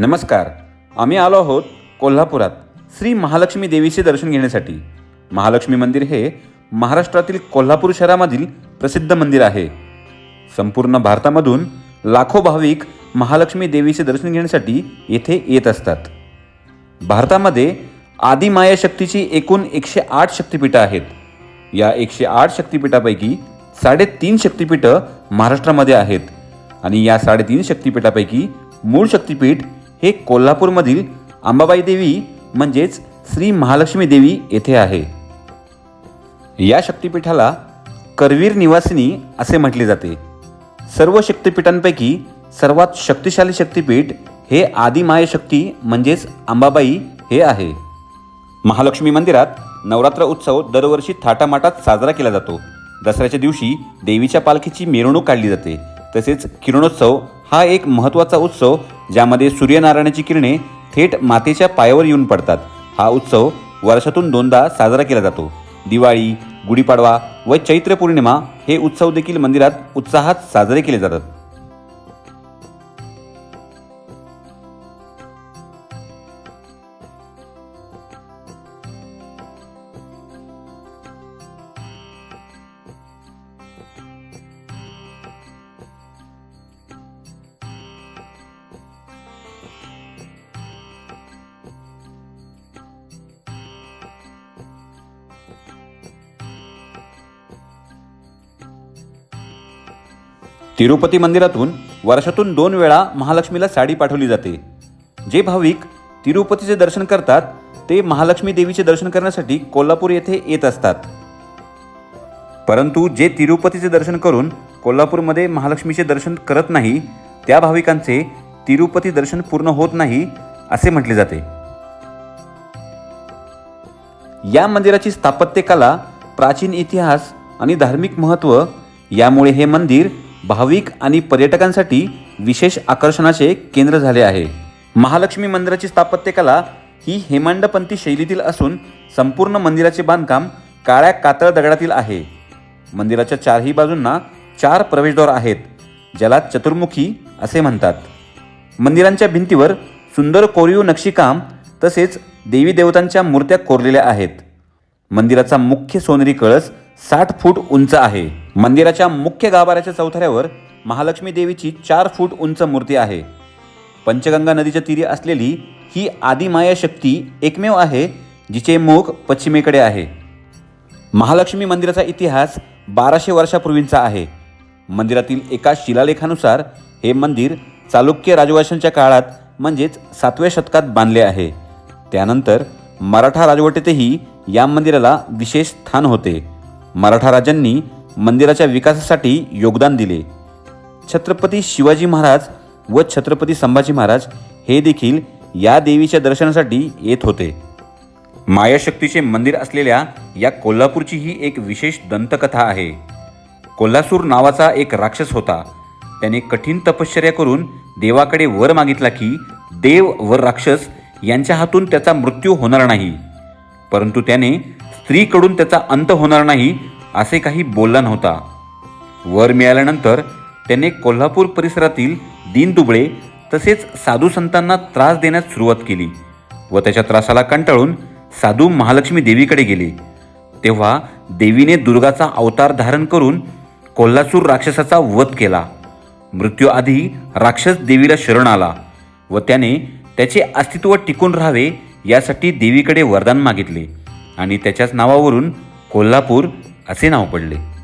नमस्कार. आम्ही आलो आहोत कोल्हापुरात श्री महालक्ष्मी देवीचे दर्शन घेण्यासाठी. महालक्ष्मी मंदिर हे महाराष्ट्रातील कोल्हापूर शहरामधील प्रसिद्ध मंदिर आहे. संपूर्ण भारतामधून लाखो भाविक महालक्ष्मी देवीचे दर्शन घेण्यासाठी येथे येत असतात. भारतामध्ये आदिमाया शक्तीची एकूण एकशे आठ शक्तिपीठं आहेत. या एकशे आठ शक्तिपीठापैकी साडेतीन शक्तिपीठं महाराष्ट्रामध्ये आहेत. आणि या साडेतीन शक्तिपीठापैकी मूळ शक्तिपीठ हे कोल्हापूरमधील अंबाबाई देवी म्हणजेच श्री महालक्ष्मी देवी येथे आहे. या शक्तिपीठाला करवीर निवासिनी असे म्हटले जाते. सर्व शक्तिपीठांपैकी सर्वात शक्तिशाली शक्तिपीठ हे आदिमायशक्ती म्हणजेच अंबाबाई हे आहे. महालक्ष्मी मंदिरात नवरात्र उत्सव दरवर्षी थाटामाटात साजरा केला जातो. दसऱ्याच्या दिवशी देवीच्या पालखीची मिरवणूक काढली जाते. तसेच किरणोत्सव हा एक महत्त्वाचा उत्सव ज्यामध्ये सूर्यनारायणाची किरणे थेट मातेच्या पायावर येऊन पडतात. हा उत्सव वर्षातून दोनदा साजरा केला जातो. दिवाळी गुढीपाडवा व चैत्र पौर्णिमा हे उत्सव देखील मंदिरात उत्साहात साजरे केले जातात. तिरुपती मंदिरातून वर्षातून दोन वेळा महालक्ष्मीला साडी पाठवली जाते. जे भाविक तिरुपतीचे दर्शन करतात ते महालक्ष्मी देवीचे दर्शन करण्यासाठी कोल्हापूर येथे येत असतात. परंतु जे तिरुपतीचे दर्शन करून कोल्हापूरमध्ये महालक्ष्मीचे दर्शन करत नाही त्या भाविकांचे तिरुपती दर्शन पूर्ण होत नाही असे म्हटले जाते. या मंदिराची स्थापत्यकला प्राचीन इतिहास आणि धार्मिक महत्त्व यामुळे हे मंदिर भाविक आणि पर्यटकांसाठी विशेष आकर्षणाचे केंद्र झाले आहे. महालक्ष्मी मंदिराची स्थापत्यकला ही हेमांडपंथी शैलीतील असून संपूर्ण मंदिराचे बांधकाम काळ्या कातळ दगडातील आहे. मंदिराच्या चारही बाजूंना चार प्रवेशद्वार आहेत ज्याला चतुर्मुखी असे म्हणतात. मंदिरांच्या भिंतीवर सुंदर कोरीव नक्षीकाम तसेच देवी देवतांच्या मूर्त्या कोरलेल्या आहेत. मंदिराचा मुख्य सोनेरी कळस साठ फूट उंच आहे. मंदिराच्या मुख्य गाभाऱ्याच्या चौथऱ्यावर महालक्ष्मी देवीची चार फूट उंच मूर्ती आहे. पंचगंगा नदीच्या तीरी असलेली ही आदिमाया शक्ती एकमेव आहे जिचे मुख पश्चिमेकडे आहे. महालक्ष्मी मंदिराचा इतिहास बाराशे वर्षापूर्वींचा आहे. मंदिरातील एका शिलालेखानुसार हे मंदिर चालुक्य राजवंशांच्या काळात म्हणजेच सातव्या शतकात बांधले आहे. त्यानंतर मराठा राजवटीतही या मंदिराला विशेष स्थान होते. मराठा राजांनी मंदिराच्या विकासासाठी योगदान दिले. छत्रपती शिवाजी महाराज व छत्रपती संभाजी महाराज हे देखील या देवीच्या दर्शनासाठी येत होते. मायाशक्तीचे मंदिर असलेल्या या कोल्हापूरची ही एक विशेष दंतकथा आहे. कोल्हासूर नावाचा एक राक्षस होता. त्याने कठीण तपश्चर्या करून देवाकडे वर मागितला की देव व राक्षस यांच्या हातून त्याचा मृत्यू होणार नाही. परंतु त्याने स्त्रीकडून त्याचा अंत होणार नाही असे काही बोलला नव्हता. वर मिळाल्यानंतर त्याने कोल्हापूर परिसरातील दीनदुबळे तसेच साधू संतांना त्रास देण्यास सुरुवात केली व त्याच्या त्रासाला कंटाळून साधू महालक्ष्मी देवीकडे गेले. तेव्हा देवीने दुर्गाचा अवतार धारण करून कोल्हासूर राक्षसाचा वध केला. मृत्यूआधी राक्षस देवीला शरण आला व त्याने त्याचे अस्तित्व टिकून राहावे यासाठी देवीकडे वरदान मागितले. आणि त्याच्याच नावावरून कोल्हापूर असे नाव पडले.